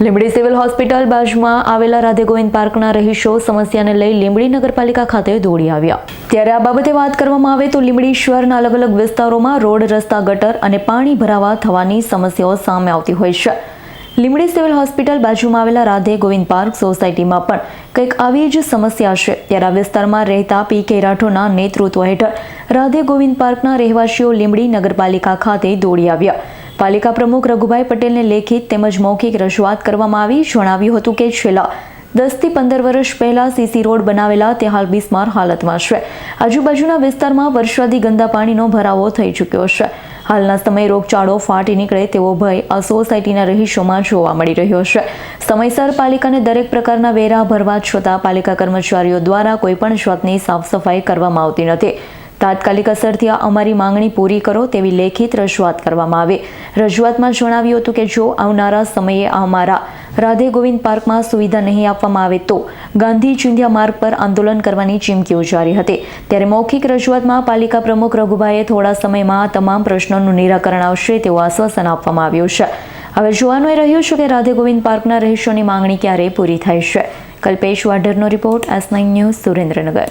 Limbdi civil hospital બાજુમાં આવેલા રાધે ગોવિંદ પાર્કના રહીશો સમસ્યાને લઈ લીંબડી નગરપાલિકા ખાતે દોડી આવ્યા. ત્યારે આ બાબતે વાત કરવામાં આવે તો લીંબડી શહેરના અલગ અલગ વિસ્તારોમાં રોડ, રસ્તા, ગટર અને પાણી ભરાવા થવાની સમસ્યાઓ સામે આવતી હોય છે. લીંબડી સિવિલ હોસ્પિટલ બાજુમાં આવેલા રાધે ગોવિંદ પાર્ક સોસાયટીમાં પણ કંઈક આવી જ સમસ્યા છે. ત્યારે આ વિસ્તારમાં રહેતા પી કે રાઠોડના નેતૃત્વ હેઠળ રાધે ગોવિંદ પાર્કના રહેવાસીઓ લીંબડી નગરપાલિકા ખાતે દોડી આવ્યા. પાલિકા પ્રમુખ રઘુભાઈ પટેલને લેખિત તેમજ મૌખિક રજૂઆત કરવામાં આવી. જણાવ્યું હતું કે છેલ્લા દસથી પંદર વર્ષ પહેલાં સીસી રોડ બનાવેલા તે હાલ બિસ્માર હાલતમાં છે. આજુબાજુના વિસ્તારમાં વર્ષાદી ગંદા પાણીનો ભરાવો થઈ ચૂક્યો છે. હાલના સમયે રોગચાળો ફાટી નીકળે તેવો ભય આ સોસાયટીના રહીશોમાં જોવા મળી રહ્યો છે. સમયસર પાલિકાને દરેક પ્રકારના વેરા ભરવા છતાં પાલિકા કર્મચારીઓ દ્વારા કોઈપણ જાતની સાફ સફાઈ કરવામાં આવતી નથી. તાત્કાલિક અસરથી અમારી માંગણી પૂરી કરો તેવી લેખિત રજૂઆત કરવામાં આવે. રજૂઆતમાં જણાવ્યું હતું કે જો આવનારા સમયે અમારા રાધે ગોવિંદ પાર્કમાં સુવિધા નહીં આપવામાં આવે તો ગાંધી ચિંધ્યા માર્ગ પર આંદોલન કરવાની ચીમકી ઉચ્ચારી હતી. ત્યારે મૌખિક રજૂઆતમાં પાલિકા પ્રમુખ રઘુભાઈએ થોડા સમયમાં તમામ પ્રશ્નોનું નિરાકરણ આવશે તેવું આશ્વાસન આપવામાં આવ્યું છે. હવે જોવાનું એ રહ્યું છે કે રાધે ગોવિંદ પાર્કના રહીશોની માંગણી ક્યારે પૂરી થાય છે. Kalpesh વાઢરનો report S nine news Surendranagar.